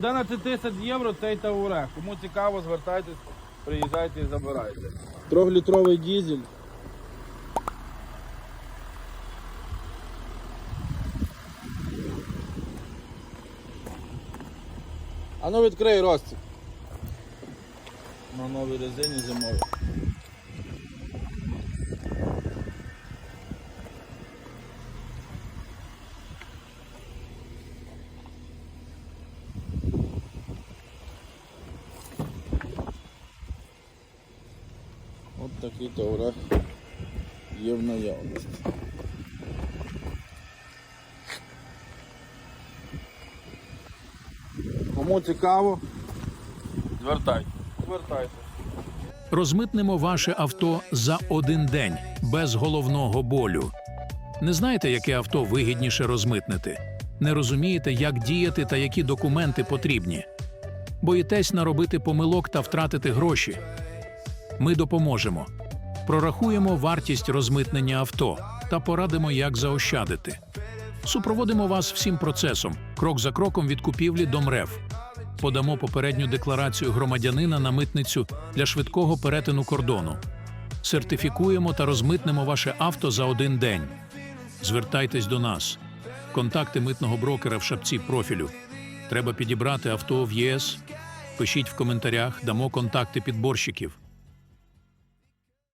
11 тисяч євро цей Таурег. Кому цікаво, звертайтесь, приїжджайте і забирайте. Трьохлітровий дізель. А ну відкрий розцік. На новій резині зимовій. От такий Таурег є в наявності. Кому цікаво, звертайте. Звертайте. Розмитнемо ваше авто за один день без головного болю. Не знаєте, яке авто вигідніше розмитнити? Не розумієте, як діяти та які документи потрібні. Боїтесь наробити помилок та втратити гроші. Ми допоможемо. Прорахуємо вартість розмитнення авто та порадимо, як заощадити. Супроводимо вас всім процесом, крок за кроком від купівлі до МРЕВ. Подамо попередню декларацію громадянина на митницю для швидкого перетину кордону. Сертифікуємо та розмитнемо ваше авто за один день. Звертайтесь до нас. Контакти митного брокера в шапці профілю. Треба підібрати авто в ЄС. Пишіть в коментарях, дамо контакти підборщиків.